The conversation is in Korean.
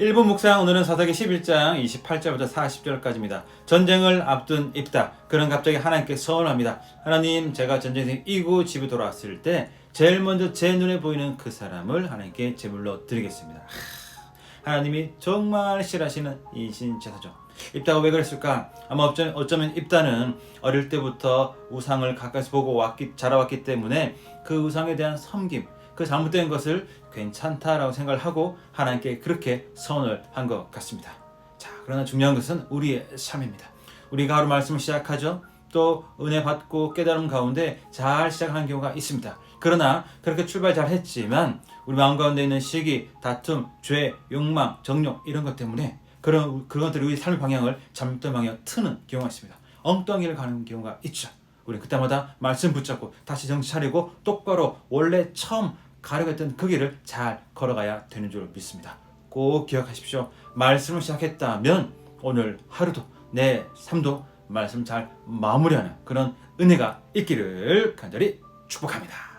1부 묵상 오늘은 사사기 11장 28절부터 40절까지입니다. 전쟁을 앞둔 입다. 그는 갑자기 하나님께 서원합니다. 하나님, 제가 전쟁에서 이고 집에 돌아왔을 때 제일 먼저 제 눈에 보이는 그 사람을 하나님께 제물로 드리겠습니다. 하, 하나님이 정말 싫어하시는 이신 제사죠. 입다가 왜 그랬을까? 아마 어쩌- 어쩌면 입다는 어릴 때부터 우상을 가까이서 보고 왔기, 자라왔기 때문에 그 우상에 대한 섬김, 그 잘못된 것을 괜찮다라고 생각을 하고 하나님께 그렇게 선을 한 것 같습니다. 자, 그러나 중요한 것은 우리의 삶입니다. 우리가 하루 말씀을 시작하죠. 또 은혜 받고 깨달음 가운데 잘 시작하는 경우가 있습니다. 그러나 그렇게 출발 잘 했지만 우리 마음 가운데 있는 시기, 다툼, 죄, 욕망, 정욕 이런 것 때문에 그런 그런 것들이 우리 삶의 방향을 잘못된 방향 트는 경우가 있습니다. 엉뚱이를 가는 경우가 있죠. 우리 그때마다 말씀 붙잡고 다시 정신 차리고 똑바로 원래 처음 가려고 했던 그 길을 잘 걸어가야 되는 줄 믿습니다. 꼭 기억하십시오. 말씀을 시작했다면 오늘 하루도 내 삶도 말씀 잘 마무리하는 그런 은혜가 있기를 간절히 축복합니다.